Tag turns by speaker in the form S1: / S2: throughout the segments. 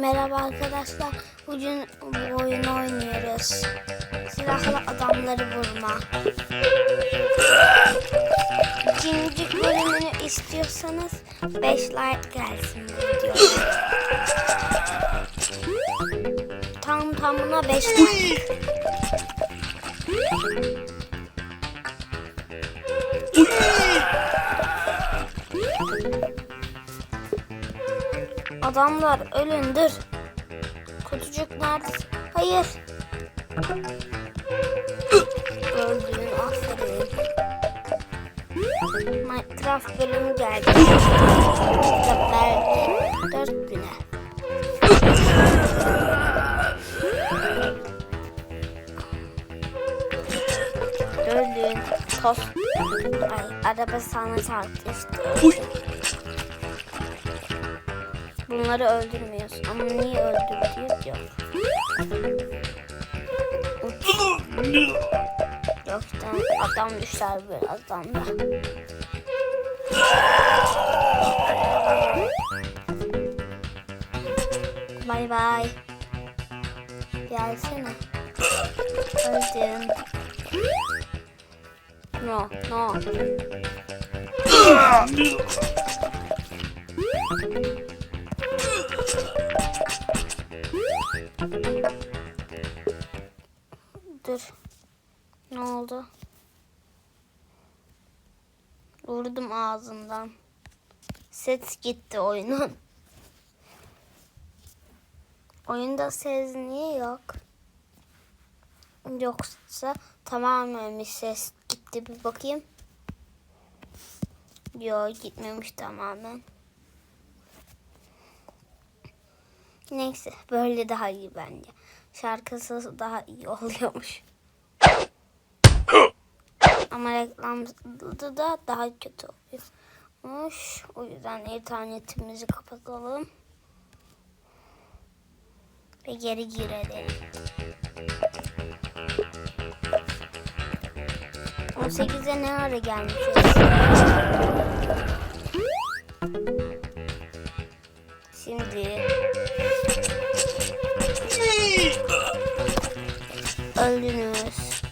S1: Merhaba arkadaşlar. Bugün bu oyunu oynuyoruz. Silahlı adamları vurma. İkinci bölümünü istiyorsanız 5 like gelsin videoya. Tam tamına 5 like. Adamlar ölündür. Kutucuk neredesin? Hayır. Öldün aferin. Minecraft bölümü geldi. Verdi. Dört bine. Öldün. Tost. Ay araba sana çarptı işte. Bunları öldürmüyoruz. Ama niye öldürüyor diyor. Yok tamam, adam düşer birazdan da. Bay bay. Gelsene. Öldüm. No, no. Dur. Ne oldu? Vurdum ağzından. Ses gitti oyunun. Oyunda ses niye yok? Yoksa tamamen bir ses gitti bir bakayım. Yok gitmemiş tamamen. Neyse böyle daha iyi bence. Şarkısı daha iyi oluyormuş. Ama reklamda da daha kötü oluyormuş. O yüzden internetimizi kapatalım. Ve geri girelim. 18'e ne ara gelmişiz? Şimdi öldünüz.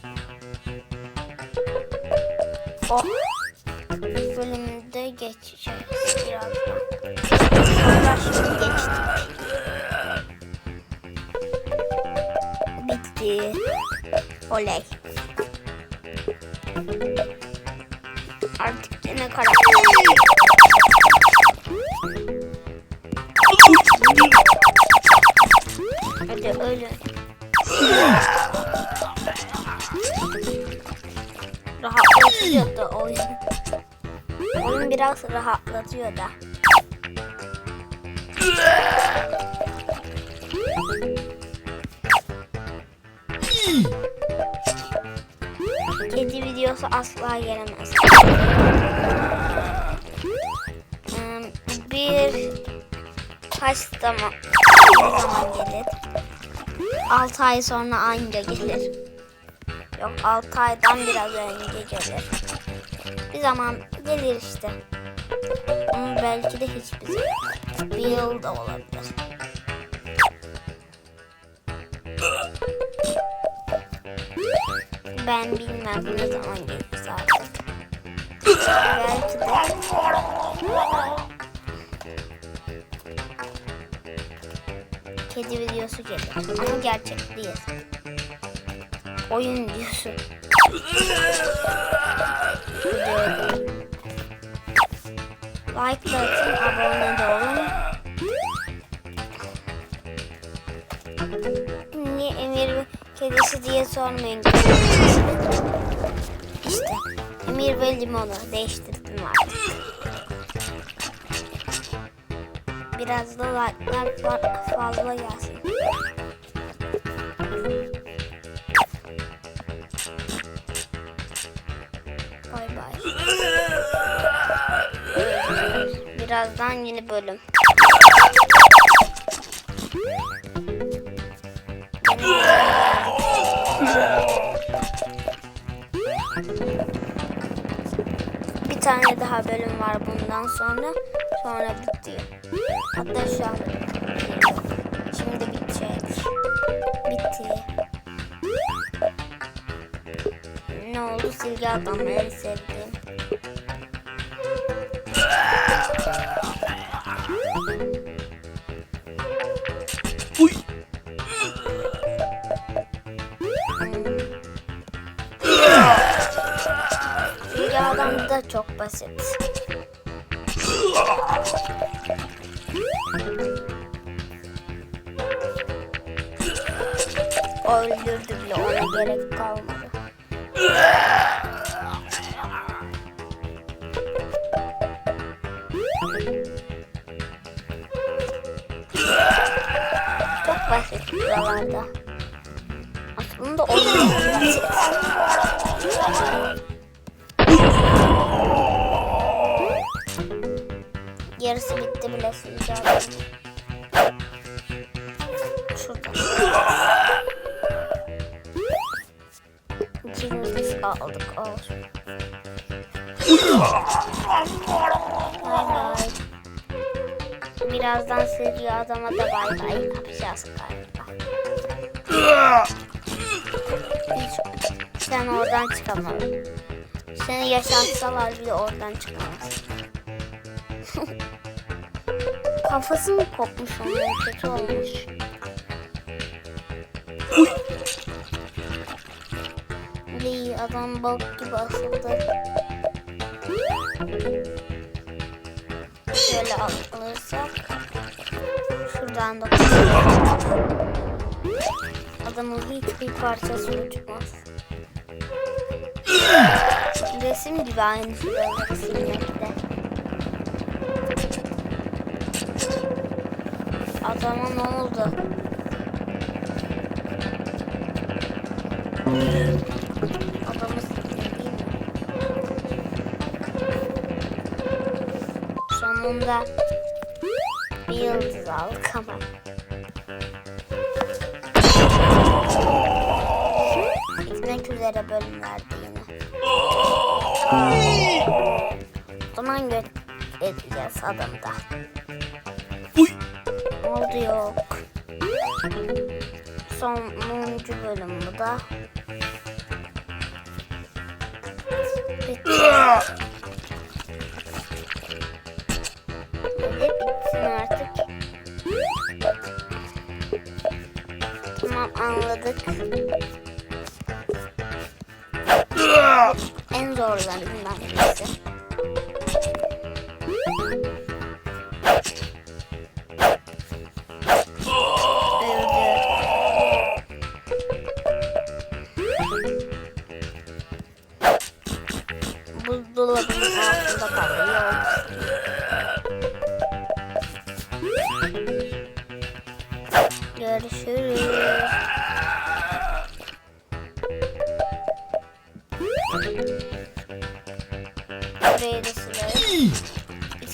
S1: Oh. Bölümde geçeceğiz birazdan. Sonra şimdi geçtik. Bitti. Oley. Öyle. Rahatlatıyor da oyun. Oyun biraz rahatlatıyor da. Kedi videosu asla gelemez. Hmm, Bir kaç zaman zaman gelir? 6 ay sonra anca gelir. Yok 6 aydan biraz önce gelir. Bir zaman gelir işte. Ama belki de hiçbir zaman. Bir yıl da olabilir. Ben bilmem ne zaman gelir artık. Belki de kedi videosu gelir. Ama gerçek değil. Oyun diyorsun. Like da abone de olun. Niye Emir kedisi diye sormayın. İşte Emir ve Limon'u değiştirdim Biraz da like'lar fa- fazla gelsin. Bay bay. Birazdan yeni bölüm. Bir tane daha bölüm var bundan sonra sonra bitti. Hatta şu an şimdi bitecek. Bitti. Ne oldu silgi adamı en sevdiğim. Silgi adam da çok basit. Öldürdü bile ona gerek kalmadı. Çok basit buralarda. Aslında o da basit. Yarısı bitti bile sileceğim. Yıldız aldık olsun. Bay bay. Birazdan sürüyor adama da bay bay yapacağız galiba. Hiç, sen oradan çıkamadın. Seni yaşatsalar bile oradan çıkamazsın. Kafası mı kopmuş onun kötü olmuş. İyi adam balık gibi asıldı. Şöyle alırsak. Şuradan da Adamın hiçbir parçası uçmaz. Resim gibi aynı şuraları silmekte. Adama ne oldu? Sonunda bir yıldız aldık ama. Bitmek üzere bölümlerde yine. O zaman gö edeceğiz adamı da.
S2: Uy.
S1: Oldu yok. Sonuncu bölüm bu da. Bitti. Bitsin artık. Tamam anladık. En zorlarından birisi.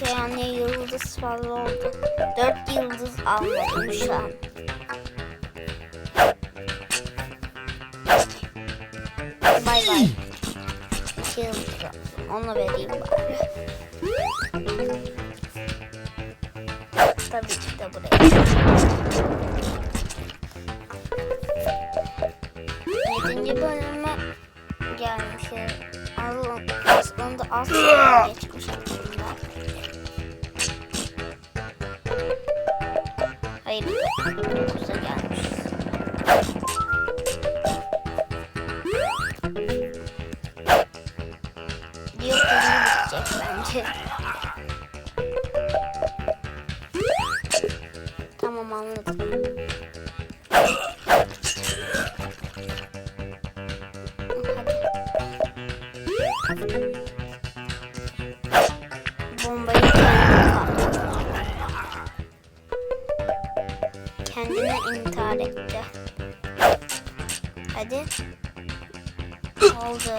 S1: Bir tane yıldız fazla oldu. Dört yıldız almadım şu an. Bay bay. İki yıldız. Onu vereyim bari. Tabii ki de buraya. Yedinci bölüme gelmişiz. Aslında, aslında az etti. Hadi. Oldu.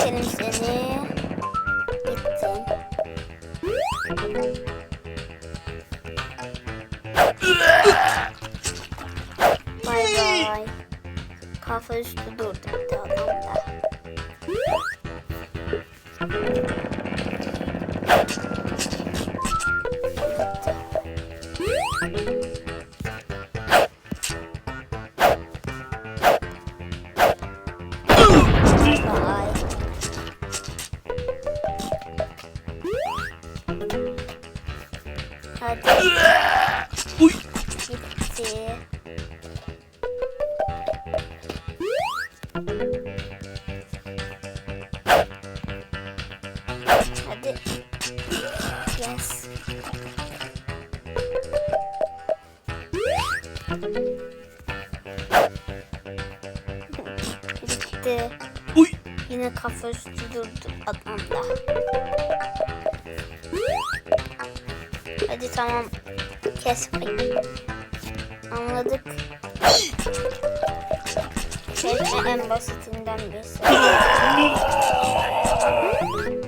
S1: Senin seni. Gittin. Bay bay. Kafa üstü durdu bir adamda. Hadi. Yes. Bitti.
S2: Uy.
S1: Yine kafa üstü durdu adamda. Hadi tamam. Kesmeyin. Anladık. Kesme en basitinden birisi.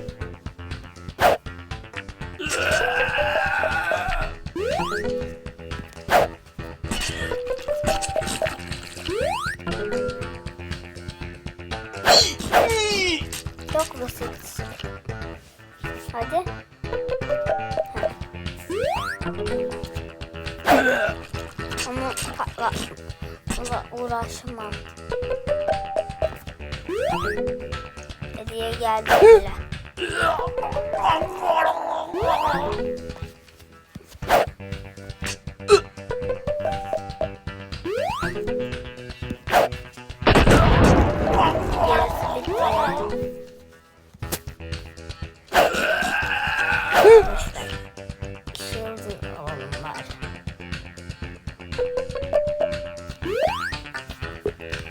S1: uğraşamam. Hediye geldi bile.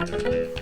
S1: Hadi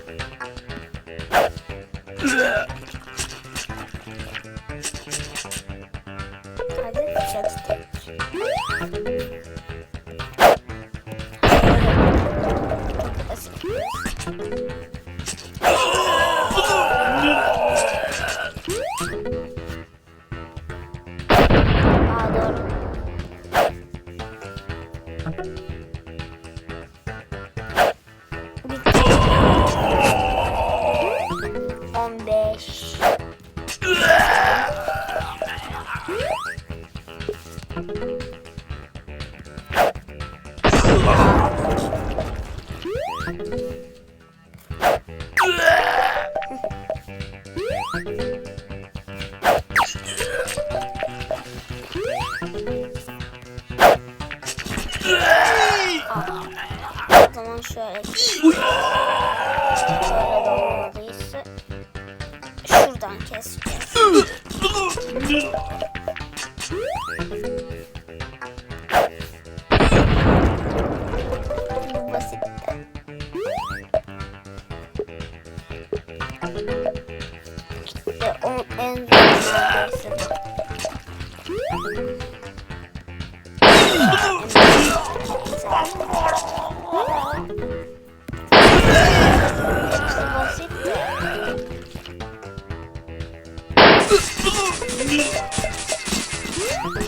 S1: Şuradan keseceğiz.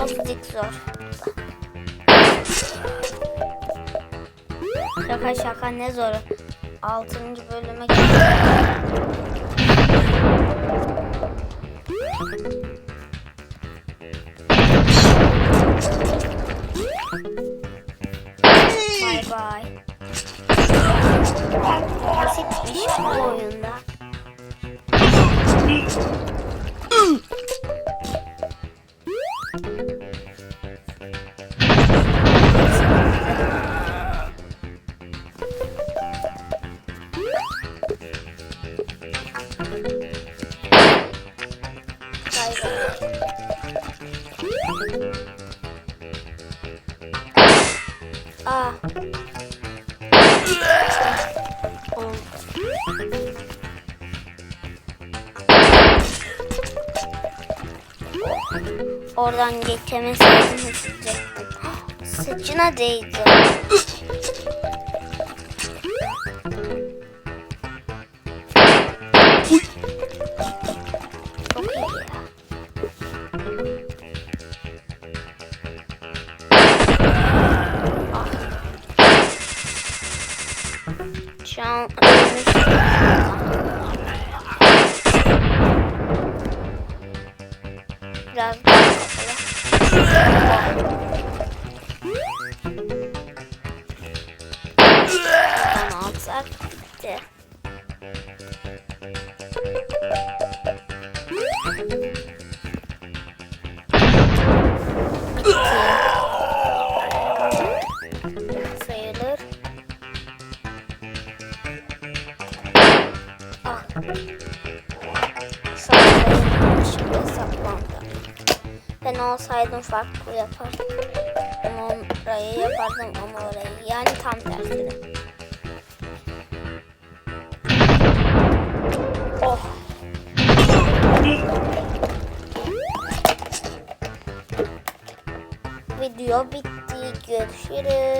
S1: Azıcık zor. Şaka şaka ne zoru. Altıncı bölüme. Bye bye. Basitmiş bu oyunda. Oradan geçemeseydim üzülecektim. Saçına değdi. Şu an Biraz Tamam sen bitti. Sayılır. Ah. Ben olsaydım farklı yapardım. Ama orayı yapardım ama orayı. Yani tam tersine. Oh. Video bitti. Görüşürüz.